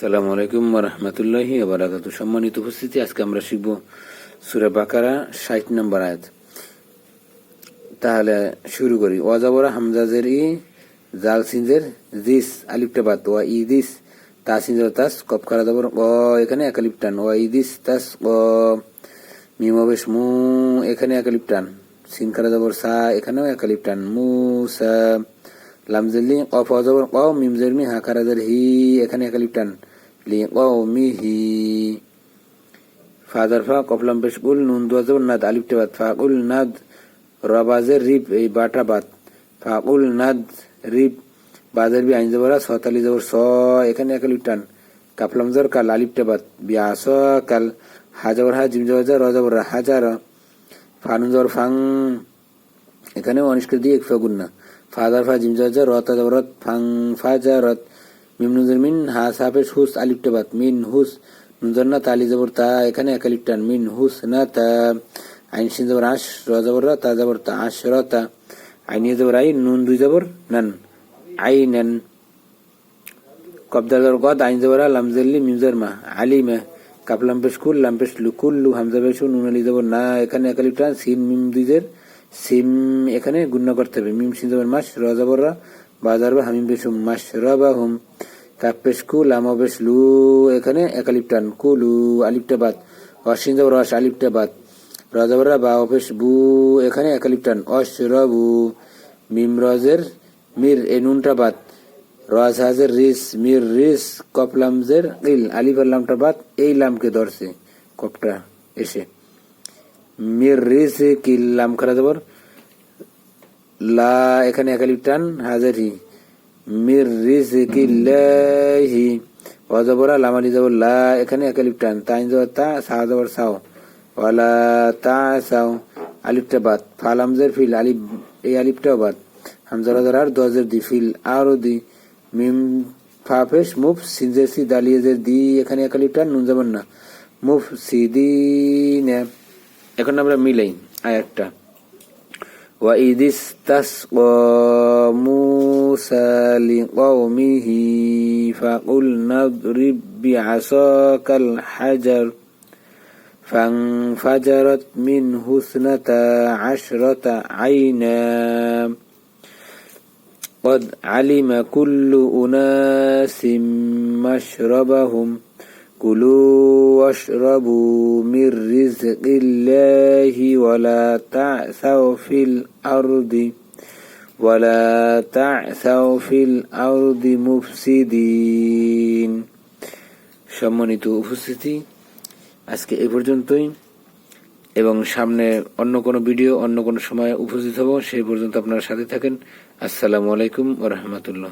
সালামু আলাইকুম রহমতুল্লাহি বারাকাত সম্মানিত উপস্থিতি, আজকে আমরা শিখব সুরা বাকারা, ষাট নম্বর আয়াত। তাহলে শুরু করি। ওয়াজাবরা হামজাজের ই, জাল সিনজের দিস আলিপটা বাদ। ওয়া ই দিস তা সিনজের তাস কপ করা যাবর ও এখানে একালিপ টান। ওয়া ই দিস তাস ও মিমবেশ মু, এখানে একালিপ টান। সিন করা যাবর সা, এখানেও একালিপ টান। মু, সা লামজেলি অফ অজবর ক মিমজের মি হাকারাজের হি, এখানে একালিপ টান। পেশ উল নুন দুয়াজবর নাদ আলিপটে বাদ ফা উল নাদ রবাজের রিপ এই বাটা বাদ ফা উল নাদ রিপ বাজার বি আইন জবরা সতালি জবর স এখানে একালিপ টান কাপলাম জর কাল আলিপটে বাদ বিয়াস কাল হাজার হা জিম জবর রজবর হাজার ফানুন জবর ফাং এখানে অনিষ্কৃত দিয়ে একফা গুন্না ফাদার ফা জিম জজা রত রত ফাং ফাজা রত মিম নুজুর মিন হা সাফেশ হুস আলিফটে বাত মিন হুস নুজর না তালি জবর তা, এখানে একালিপটান মিন হুস না তা আইন সিন জবর আশ, র জবর রা, তা জবর তা, আশ, র তা। আইনি জবর আই, নুন দুই জবর, নান। আই, নান। কবদার জবর গদ আইন জবর লামজেল্লি মিমজর মা। আলিমা কাপ লাম্পেশ কুল লাম্পেশ লু কুল্লু হামজা নুন আলি জবর। না, এখানে একালিপটান সিন মিম দুইজের সিম এখানে গুণ্য করতে হবে। মিম সিন জবর মাস বাজার বা হামিম বেশুম মাস রবা হুম কাপেশ কু লামা বেশ লু, এখানে একালিপটান। কুলু আলিপটা বাদ অসিন জবর অস আলিপটা বাদ রজাবররা বা অপেশ বু, এখানে একালিপটান। অস রবু। মিম রজের মির এ নুনটা বাদ রাজ হাজের রিস, মির রিস কপলামজের ইল, আলিফ লামটা বাদ এই লামকে ধরছে। কপটা এসে। মির রিস কিল্লাম করা যাবর? লা এখানে একালিপ টান, হাজার। হি মির রিস কিল্লাহি অজবরা লামালি যাবর লা এখানে একালিপ টান, তাইন যাবর তা, সা যাবর সাও। ওয়ালা তা সাও আলিফটা বাদ। ফালামজের ফিল, আলিফ, এই আলিফটাও বাদ। হামজার আর দজের দি, ফিল আরও দি। মিম ফাফেশ মুফ সিনজের সি দালিয়েজের দি, এখানে একালিপ টান, নুন যাবর না। মুফ সিদি এখন আমরা মিলাই আয়াতটা وإذ استسقى موسى لقومه فقلنا اضرب بعصاك الحجر فانفجرت منه اثنتا عشرة عينا قد علم كل أناس مشربهم كلوا واشربوا من رزق الله ولا تعثوا في الأرض ولا تعثوا في الأرض مفسدين সম্মানিত উপস্থিতি আজকে এ পর্যন্তই এবং সামনে অন্য কোনো ভিডিও অন্য কোনো সময় উপস্থিত হব সেই পর্যন্ত আপনারা সাথে থাকেন আসসালামু আলাইকুম ও রহমতুল্লাহ